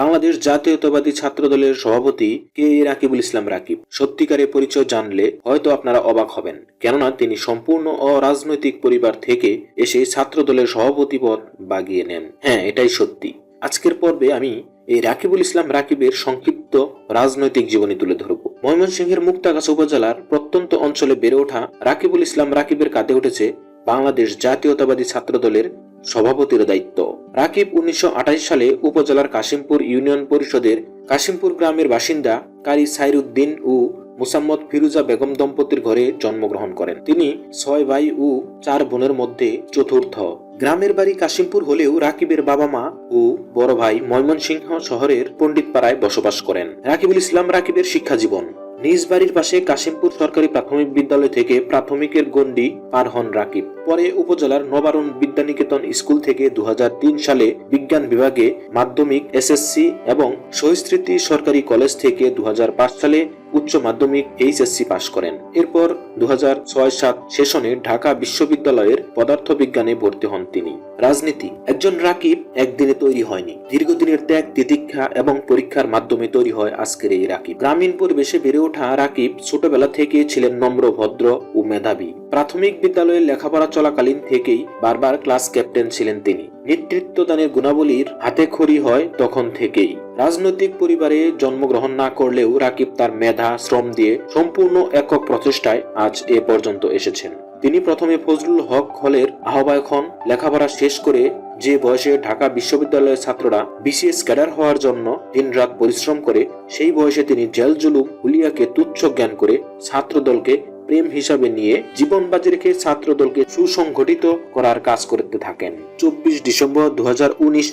বাংলাদেশ জাতীয়তাবাদী ছাত্র দলের সভাপতি কে রাকিবুল ইসলাম রাকিব। সত্যিকারের পরিচয় জানলে হয়তো আপনারা অবাক হবেন, কেননা তিনি সম্পূর্ণ অরাজনৈতিক পরিবার থেকে এসে ছাত্র দলের সভাপতি পদ বাগিয়ে নেন। হ্যাঁ এটাই সত্যি। আজকের পর্বে আমি এই রাকিবুল ইসলাম রাকিবের সংক্ষিপ্ত রাজনৈতিক জীবনী তুলে ধরব। ময়মনসিংহের মুক্তাগাছা উপজেলার প্রত্যন্ত অঞ্চলে বেড়ে ওঠা রাকিবুল ইসলাম রাকিবের কাঁধে উঠেছে বাংলাদেশ জাতীয়তাবাদী ছাত্র দলের সভাপতির দায়িত্ব। রাকিব উনিশশো আঠাশ সালে উপজেলার কাশিমপুর ইউনিয়ন পরিষদের কাশিমপুর গ্রামের বাসিন্দা কারি সাইরুদ্দিন ও মুসাম্মদ ফিরুজা বেগম দম্পতির ঘরে জন্মগ্রহণ করেন। তিনি ছয় ভাই ও চার বোনের মধ্যে চতুর্থ। গ্রামের বাড়ি কাশিমপুর হলেও রাকিবের বাবা মা ও বড় ভাই ময়মনসিংহ শহরের পণ্ডিতপাড়ায় বসবাস করেন। রাকিবুল ইসলাম রাকিবের শিক্ষা জীবন নিজ বাড়ির পাশে কাশিমপুর সরকারি প্রাথমিক বিদ্যালয় থেকে প্রাথমিকের গণ্ডি পার হন রাকিব। পরে উপজেলার নবারণ বিদ্যানিকেতন স্কুল থেকে দু হাজার তিন সালে বিজ্ঞান বিভাগে মাধ্যমিক, এসএসসি এবং সহিস্মৃতি সরকারি কলেজ থেকে দু হাজার পাঁচ সালে উচ্চ মাধ্যমিক এইচএসসি পাশ করেন। এরপর দু ছয় সাত সেশনে ঢাকা বিশ্ববিদ্যালয়ের পদার্থ বিজ্ঞানে ভর্তি হন তিনি। রাজনীতি, একজন রাকিব একদিনে তৈরি হয়নি। দীর্ঘদিনের ত্যাগ, তিতিক্ষা এবং পরীক্ষার মাধ্যমে তৈরি হয় আজকের এই রাকিব। গ্রামীণ পরিবেশে বেড়ে ওঠা রাকিব ছোটবেলা থেকে ছিলেন নম্র, ভদ্র ও মেধাবী। প্রাথমিক বিদ্যালয়ে লেখাপড়া চলাকালীন থেকেই বারবার ক্লাস ক্যাপ্টেন ছিলেন তিনি। নেতৃত্বদানের গুণাবলীর হাতে খড়ি হয় তখন থেকেই। রাজনৈতিক পরিবারে জন্মগ্রহণ না করলেও রাকিব তার মেধা, শ্রম দিয়ে সম্পূর্ণ একক প্রচেষ্টায় আজ এ পর্যন্ত এসেছেন। তিনি প্রথমে ফজলুল হক হলের আহ্বায়ক হন। লেখাপড়া শেষ করে যে বয়সে ঢাকা বিশ্ববিদ্যালয়ের ছাত্ররা বিসিএস ক্যাডার হওয়ার জন্য দিনরাত পরিশ্রম করে, সেই বয়সে তিনি জেল জুলুম, হুলিয়াকে তুচ্ছ জ্ঞান করে ছাত্র দলকে প্রেম হিসাবে নিয়ে জীবন বাজি রেখে ছাত্র দলকে সুসংগঠিত করার কাজ করতে থাকেন। চব্বিশ ডিসেম্বর দু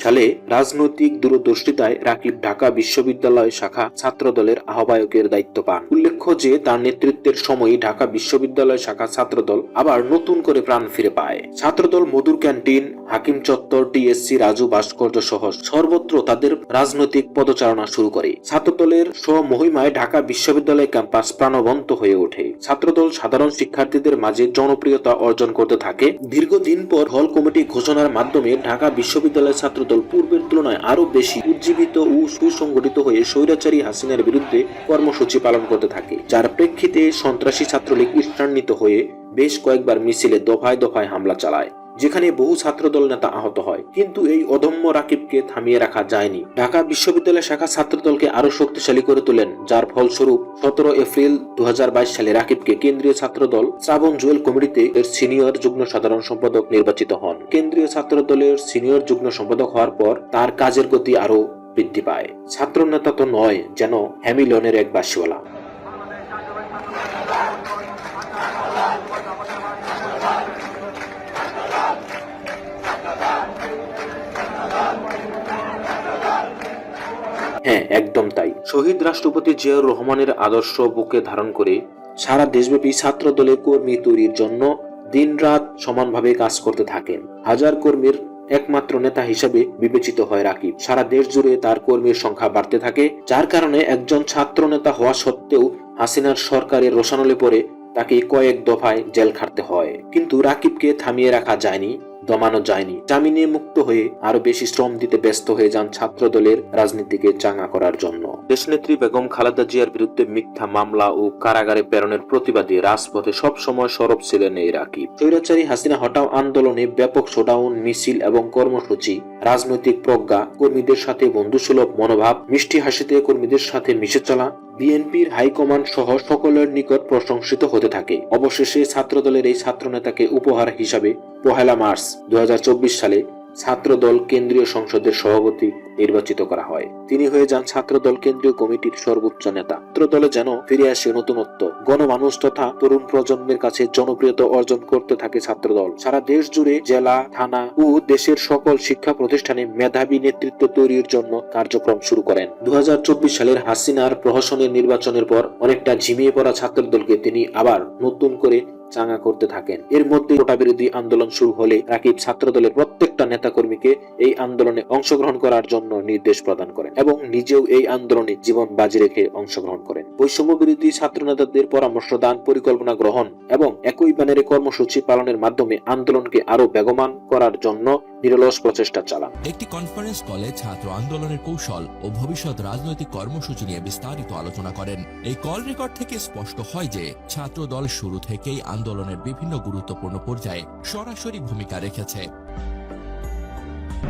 সালে রাজনৈতিক দূরদর্শিতায় রাকিব ঢাকা বিশ্ববিদ্যালয় শাখা ছাত্র দলের আহ্বায়কের দায়িত্ব পান। উল্লেখ্য যে, তার নেতৃত্বের সময়ই ঢাকা বিশ্ববিদ্যালয় শাখা ছাত্রদল আবার নতুন করে প্রাণ ফিরে পায়। ছাত্রদল মধুর ক্যান্টিন, হাকিম চত্বর, টিএসসি, রাজু ভাস্কর্য সহ সর্বত্র তাদের রাজনৈতিক পদচারণা শুরু করে। ছাত্রদলের স্বমহিমায় ঢাকা বিশ্ববিদ্যালয় ক্যাম্পাস প্রাণবন্ত হয়ে ওঠে। ছাত্রদল সাধারণ শিক্ষার্থীদের মাঝে জনপ্রিয়তা অর্জন করতে থাকে। দীর্ঘদিন পর হল কমিটি ঘোষণার মাধ্যমে ঢাকা বিশ্ববিদ্যালয় ছাত্রদল পূর্বের তুলনায় আরও বেশি উজ্জীবিত ও সুসংগঠিত হয়ে স্বৈরাচারী হাসিনার বিরুদ্ধে কর্মসূচি পালন করতে থাকে, যার প্রেক্ষিতে সন্ত্রাসী ছাত্রলীগ ইষ্টান্বিত হয়ে বেশ কয়েকবার মিছিলে দফায় দফায় হামলা চালায়। যেখানে বহু ছাত্রদল নেতা আহত হয়। কিন্তু এই অদম্য রাকিবকে থামিয়ে রাখা যায়নি। ঢাকা বিশ্ববিদ্যালয় শাখা ছাত্রদলকে আরও শক্তিশালী করে তোলেন, যার ফলস্বরূপ সতেরো এপ্রিল দুহাজার বাইশ সালে রাকিবকে কেন্দ্রীয় ছাত্রদল শ্রাবণ জুয়েল কমিটিতে এর সিনিয়র যুগ্ম সাধারণ সম্পাদক নির্বাচিত হন। কেন্দ্রীয় ছাত্রদলের সিনিয়র যুগ্ম সম্পাদক হওয়ার পর তার কাজের গতি আরও বৃদ্ধি পায়। ছাত্র নেতা তো নয়, যেন হ্যামিলনের এক বাসিওয়ালা হ্যাঁ একদম তাই। শহীদ রাষ্ট্রপতি জিয়াউর রহমানের আদর্শ বুকে ধারণ করে সারা দেশব্যাপী ছাত্র দলের কর্মী তৈরির জন্য দিনরাত সমানভাবে কাজ করতে থাকেন। হাজার কর্মীর একমাত্র নেতা হিসেবে বিবেচিত হয় রাকিব। সারা দেশ জুড়ে তার কর্মীর সংখ্যা বাড়তে থাকে, যার কারণে একজন ছাত্র নেতা হওয়া সত্ত্বেও হাসিনার সরকারের রোশানলে পরে তাকে কয়েক দফায় জেল খাটতে হয়। কিন্তু রাকিবকে থামিয়ে রাখা যায়নি। দমানো যায়নি। জামিনে মুক্ত হয়ে আরও বেশি শ্রম দিতে ব্যস্ত হয়ে যান ছাত্র দলের রাজনীতিকে চাঙ্গা করার জন্য। দেশনেত্রী বেগম খালেদা জিয়ার বিরুদ্ধে মিথ্যা মামলা ও কারাগারে প্রেরণের প্রতিবাদে রাজপথে সব সময় সরব ছিলেন এই রাকিব। স্বৈরাচারী হাসিনা হটাও আন্দোলনে ব্যাপক শোডাউন মিছিল এবং কর্মসূচি রাজনৈতিক প্রজ্ঞা কর্মীদের সাথে বন্ধুসুলভ মনোভাব মিষ্টি হাসিতে কর্মীদের সাথে মিশে চলা বিএনপির হাইকমান্ড সহ সকলের নিকট প্রশংসিত হতে থাকে। অবশেষে ছাত্রদলের এই ছাত্রনেতাকে উপহার হিসাবে পহেলা মার্চ দু সালে ছাত্রদল কেন্দ্রীয় সংসদের সভাপতি নির্বাচিত করা হয়। তিনি হয়ে যান ছাত্রদল কেন্দ্রীয় কমিটির সর্বোচ্চ নেতা। ছাত্রদলে যেন ফিরে আসে নতুনত্ব। গণমানুষ তথা তরুণ প্রজন্মের কাছে জনপ্রিয়তা অর্জন করতে থাকে ছাত্রদল। সারা দেশ জুড়ে জেলা, থানা ও দেশের সকল শিক্ষা প্রতিষ্ঠানে মেধাবী নেতৃত্ব তৈরির জন্য কার্যক্রম শুরু করেন। দু হাজার চব্বিশ সালের হাসিনার প্রহসনের নির্বাচনের পর অনেকটা ঝিমিয়ে পড়া ছাত্রদলকে তিনি আবার নতুন করে চাঙ্গা করতে থাকেন। এর মধ্যে কোটা বিরোধী আন্দোলন শুরু হলে রাকিব ছাত্রদলের প্রত্যেকটা নেতাকর্মীকে এই আন্দোলনে অংশগ্রহণ করার জন্য নির্দেশ প্রদান করেন এবং নিজেও এই আন্দোলনে জীবন বাজি রেখে অংশগ্রহণ করেন। বৈষম্য বিরোধী ছাত্র নেতাদের পরামর্শ দান, পরিকল্পনা গ্রহণ এবং একই ব্যানারে কর্মসূচি পালনের মাধ্যমে আন্দোলনকে আরও বেগমান করার জন্য নিরলস প্রচেষ্টা চালান। একটি কনফারেন্স কলে ছাত্র আন্দোলনের কৌশল ও ভবিষ্যৎ রাজনৈতিক কর্মসূচি নিয়ে বিস্তারিত আলোচনা করেন। এই কল রেকর্ড থেকে স্পষ্ট হয় যে ছাত্র দল শুরু থেকেই আন্দোলনের বিভিন্ন গুরুত্বপূর্ণ পর্যায়ে সরাসরি ভূমিকা রেখেছে।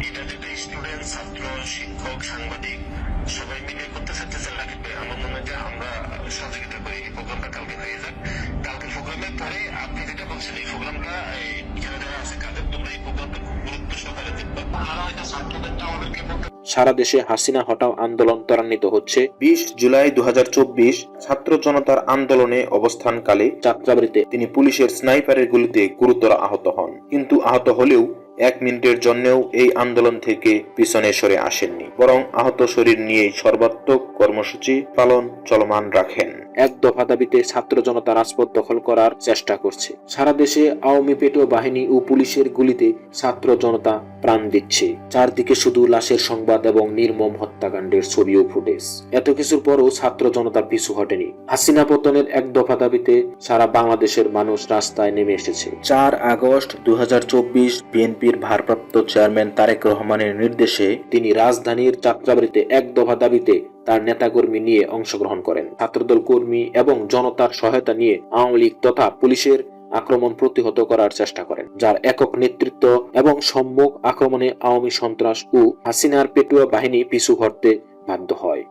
এটা যদি স্টুডেন্ট ছাত্র শিক্ষক সাংবাদিক সবাই মিলে করতে চাইতেছে লাগবে। আমার মনে হয় যে আমরা সহযোগিতা করি এই প্রোগ্রামটা কালকে হয়ে যাক। কালকে প্রোগ্রামের পরে আপনি যেটা বলছেন এই প্রোগ্রামটা সারা দেশে হাসিনা হটাও আন্দোলন ত্বরান্বিত হচ্ছে। বিশ জুলাই দু হাজার চব্বিশ ছাত্র জনতার আন্দোলনে অবস্থানকালে যাত্রাবাড়িতে তিনি পুলিশের স্নাইপারের গুলিতে গুরুতর আহত হন। কিন্তু আহত হলেও এক মিনিটের জন্যও এই আন্দোলন থেকে পিছনে সরে আসেননি বরং আহত শরীর নিয়েই সর্বাত্মক কর্মসূচি পালন চলমান রাখেন। এক দফা দাবিতে ছাত্র জনতা রাজপথ দখল করার চেষ্টা করছে। সারা দেশে আওয়ামী পেটো বাহিনী ও পুলিশের গুলিতে ছাত্র জনতা প্রাণ দিচ্ছে। চারদিকে শুধু লাশের সংবাদ এবং নির্মম হত্যাকাণ্ডের ছবি ও ফুটেজ। এত কিছুর পরও ছাত্র জনতা পিছু হটেনি। হাসিনা পতনের এক দফা দাবিতে সারা বাংলাদেশের মানুষ রাস্তায় নেমে এসেছে। চার আগস্ট দুই হাজার চব্বিশ বিএনপির ভারপ্রাপ্ত চেয়ারম্যান তারেক রহমানের নির্দেশে তিনি রাজধানীর যাত্রাবাড়িতে এক দফা দাবিতে তার নেতাকর্মী নিয়ে অংশগ্রহণ করেন ছাত্রদল কর্মী এবং জনতার সহায়তা নিয়ে আওয়ামী লীগ তথা পুলিশের আক্রমণ প্রতিহত করার চেষ্টা করেন যার একক নেতৃত্ব এবং সম্মুখ আক্রমণে আওয়ামী সন্ত্রাস ও হাসিনার পেটুয়া বাহিনী পিছু হটতে বাধ্য হয়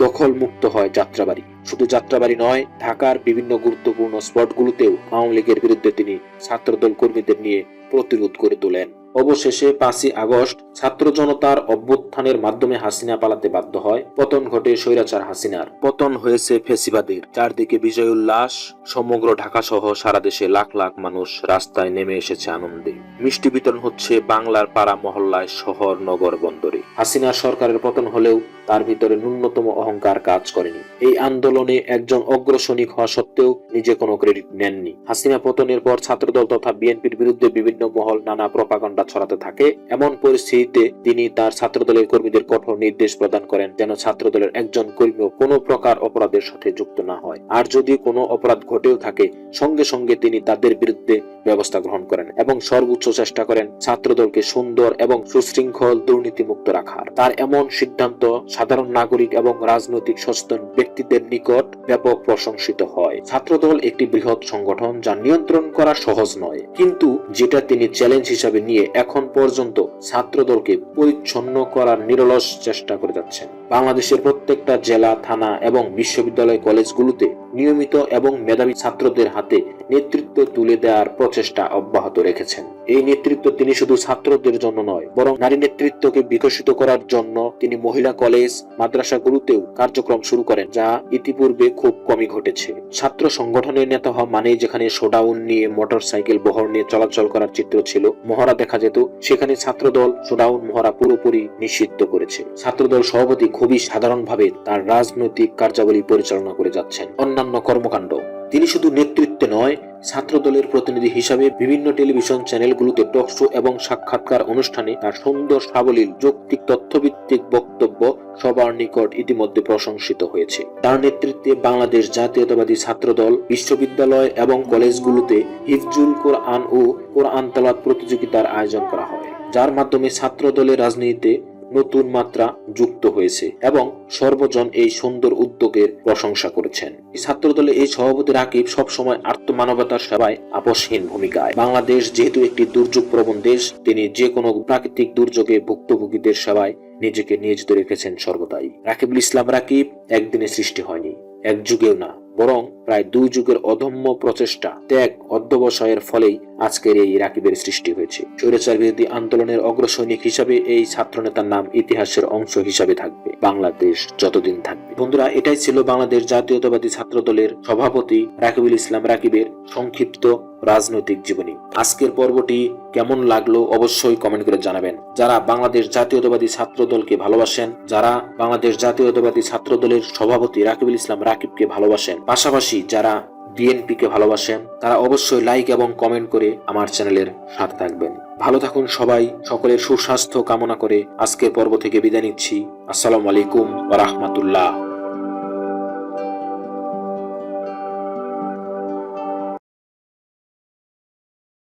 মুক্ত হয় যাত্রাবাড়ি। শুধু যাত্রাবাড়ি নয়, ঢাকার বিভিন্ন গুরুত্বপূর্ণ স্পটগুলোতেও আওয়ামী লীগের বিরুদ্ধে তিনি ছাত্রদল কর্মীদের নিয়ে প্রতিরোধ করে তোলেন। অবশেষে পাঁচই আগস্ট ছাত্র জনতার অভ্যুত্থানের মাধ্যমে হাসিনা পালাতে বাধ্য হয়। পতন ঘটে স্বৈরাচার হাসিনার। পতন হয়েছে ফেসিবাদের। চারদিকে বিজয় উল্লাস, সমগ্র ঢাকা সহ সারা দেশে লাখ লাখ মানুষ রাস্তায় নেমে এসেছে আনন্দে। মিষ্টি বিতরণ হচ্ছে বাংলার পাড়া মহল্লায় শহর নগর বন্দরে। হাসিনার সরকারের পতন হলেও তার ভিতরে ন্যূনতম অহংকার কাজ করেনি। এই আন্দোলনে একজন অগ্রসৈনিক হওয়া সত্ত্বেও নিজে কোনো ক্রেডিট নেননি। হাসিনা পতনের পর ছাত্রদল তথা বিএনপির বিরুদ্ধে বিভিন্ন মহল নানা প্রপাগণ্ডা ছড়াতে থাকে। এমন পরিস্থিতিতে তিনি তার ছাত্রদলের কর্মীদের কঠোর নির্দেশ প্রদান করেন যেন ছাত্রদলের একজন কর্মীও কোনো প্রকার অপরাধের সাথে যুক্ত না হয়। আর যদি কোনো অপরাধ ঘটেও থাকে, সঙ্গে সঙ্গে তিনি তাদের বিরুদ্ধে ব্যবস্থা গ্রহণ করেন এবং সর্বোচ্চ চেষ্টা করেন ছাত্রদলকে সুন্দর এবং সুশৃঙ্খল দুর্নীতিমুক্ত রাখার। তার এমন সিদ্ধান্ত সাধারণ নাগরিক এবং রাজনৈতিক সচেতন ব্যক্তিদের নিকট ব্যাপক প্রশংসিত হয়। ছাত্রদল একটি বৃহৎ সংগঠন যা নিয়ন্ত্রণ করা সহজ নয়। কিন্তু যেটা তিনি চ্যালেঞ্জ হিসাবে নিয়ে এখন পর্যন্ত ছাত্রদলকে পরিচ্ছন্ন করার নিরলস চেষ্টা করে যাচ্ছেন। বাংলাদেশের প্রত্যেকটা জেলা, থানা এবং বিশ্ববিদ্যালয় কলেজগুলোতে নিয়মিত এবং মেধাবী ছাত্রদের হাতে নেতৃত্ব তুলে দেওয়ার প্রচেষ্টা অব্যাহত রেখেছেন। এই নেতৃত্ব তিনি শুধু ছাত্রদের জন্য নয়, বরং নারী নেতৃত্বকে বিকশিত করার জন্য তিনি মহিলা কলেজ, মাদ্রাসাগুলোতেও কার্যক্রম শুরু করেন, যা ইতিপূর্বে খুব কমই ঘটেছে। ছাত্র সংগঠনের নেতা হওয়া মানে যেখানে শোডাউন নিয়ে মোটর সাইকেল বহর নিয়ে চলাচল করার চিত্র ছিল, মহড়া দেখা যেত, সেখানে ছাত্রদল শোডাউন মহড়া পুরোপুরি নিষিদ্ধ করেছে। ছাত্রদল সভাপতি খুবই সাধারণভাবে তার রাজনৈতিক কার্যাবলী পরিচালনা করে যাচ্ছেন অন্যান্য কর্মকাণ্ড। তিনি শুধু নেতৃত্বে নয়, ছাত্রদলের প্রতিনিধি হিসাবে বিভিন্ন টেলিভিশন চ্যানেলগুলোতে টক শো এবং সাক্ষাৎকার অনুষ্ঠানে তার সুন্দর সাবলীল যৌক্তিক তথ্যভিত্তিক বক্তব্য সবার নিকট ইতিমধ্যে প্রশংসিত হয়েছে। তার নেতৃত্বে বাংলাদেশ জাতীয়তাবাদী ছাত্রদল, বিশ্ববিদ্যালয় এবং কলেজগুলোতে হিফজুল কোরআন ও কোরআন তালাত প্রতিযোগিতার আয়োজন করা হয়। যার মাধ্যমে ছাত্রদলের রাজনীতিতে নতুন মাত্রা যুক্ত হয়েছে এবং সর্বজন এই সুন্দর উদ্যোগের প্রশংসা করেছেন। এই ছাত্রদলে এই সভাপতি রাকিব সবসময় আত্মমানবতার সেবায় আপসহীন ভূমিকায়। বাংলাদেশ যেহেতু একটি দুর্যোগ প্রবণ দেশ, তিনি যে কোনো প্রাকৃতিক দুর্যোগে ভুক্তভোগীদের সেবায় নিজেকে নিয়োজিত রেখেছেন সর্বদাই। রাকিবুল ইসলাম রাকিব, একদিনে সৃষ্টি হয়নি এক যুগেও না। বরং প্রায় দুই যুগের অদম্য প্রচেষ্টা ত্যাগ অধ্যবসায়ের ফলেই আজকের এই রাকিবের সৃষ্টি হয়েছে। স্বৈরাচার বিরোধী আন্দোলনের অগ্রসৈনিক হিসাবে এই ছাত্রনেতার নাম ইতিহাসের অংশ হিসাবে থাকবে। বাংলাদেশ যতদিন থাকবে। বন্ধুরা, এটাই ছিল বাংলাদেশ জাতীয়তাবাদী ছাত্র দলের সভাপতি রাকিবুল ইসলাম রাকিবের সংক্ষিপ্ত রাজনৈতিক জীবনী। আজকের পর্বটি কেমন লাগল অবশ্যই কমেন্ট করে জানাবেন। যারা বাংলাদেশ জাতীয়তাবাদী ছাত্র দলকে ভালোবাসেন, যারা বাংলাদেশ জাতীয়তাবাদী ছাত্র দলের সভাপতি রাকিবুল ইসলাম রাকিবকে ভালোবাসেন, পাশাপাশি যারা বিএনপি কে ভালোবাসেন, তারা অবশ্যই লাইক এবং কমেন্ট করে আমার চ্যানেলের সাথে থাকবেন। ভালো থাকুন সবাই, সকলের সুস্বাস্থ্য কামনা করে আজকের পর্ব থেকে বিদায় নিচ্ছি। আসসালামু আলাইকুম রাহমাতুল্লাহ।